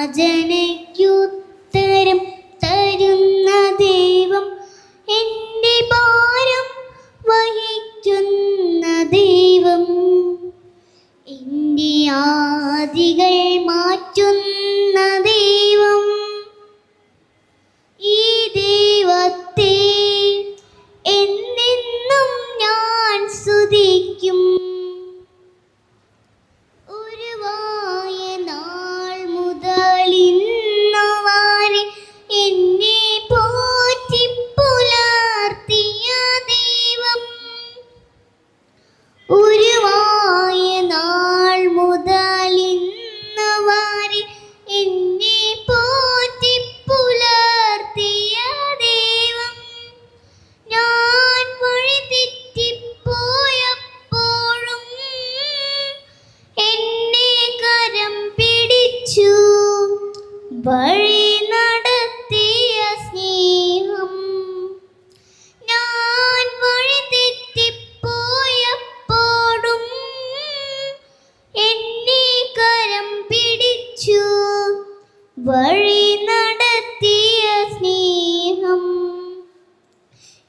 യാചനയ്ക്കുത്തരം തരുന്ന ദൈവം എന്റെ ഭാരം വഹിക്കുന്ന ദൈവം. എന്റെ ആദികൾ മാറ്റുന്ന വഴി നടത്തിയ സ്നേഹം. ഞാൻ വഴി തെറ്റിപ്പോയപ്പോഴും എന്നെ കരം പിടിച്ചു. വഴി നടത്തിയ സ്നേഹം.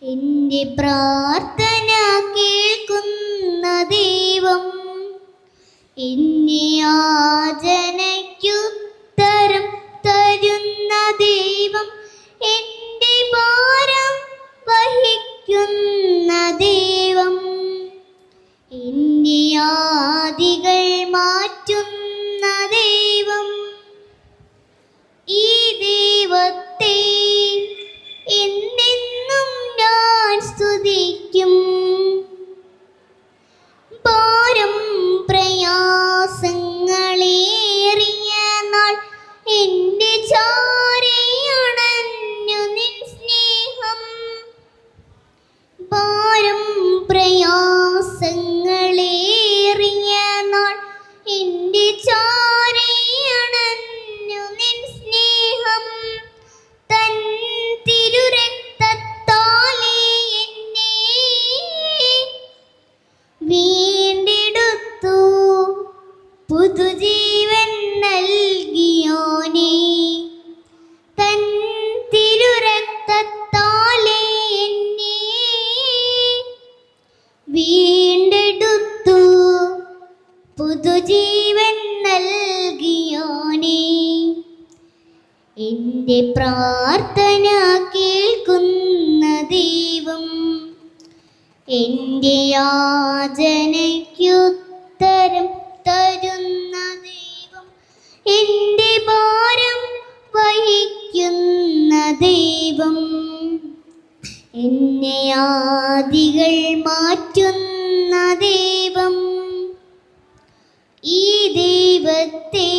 എന്റെ പ്രാർത്ഥന കേൾക്കുന്ന ദൈവം എന്നെ യാചനയ്ക്കുത്തരം ആദികൾ മാറ്റുന്ന ദൈവം. ഈ ദൈവത്തെ എന്നെന്നും ഞാൻ സ്തുതിക്കും. ഭാരം പ്രയാസങ്ങളേറിയ നാൾ എന്റെ ചാരയണഞ്ഞു പുതുജീവൻ നൽകിയോനേ. തൻ തിരുരക്തത്താലേ എന്നെ വീണ്ടെടുത്തു. പുതുജീവൻ നൽകിയോനേ. എന്റെ പ്രാർത്ഥന കേൾക്കുന്ന ദൈവം എന്റെ യാചനയ്ക്കുത്തരം എന്റെ ഭാരം വഹിക്കുന്ന ദൈവം. എന്നെ ആദികൾ മാറ്റുന്ന ദൈവം. ഈ ദൈവത്തെ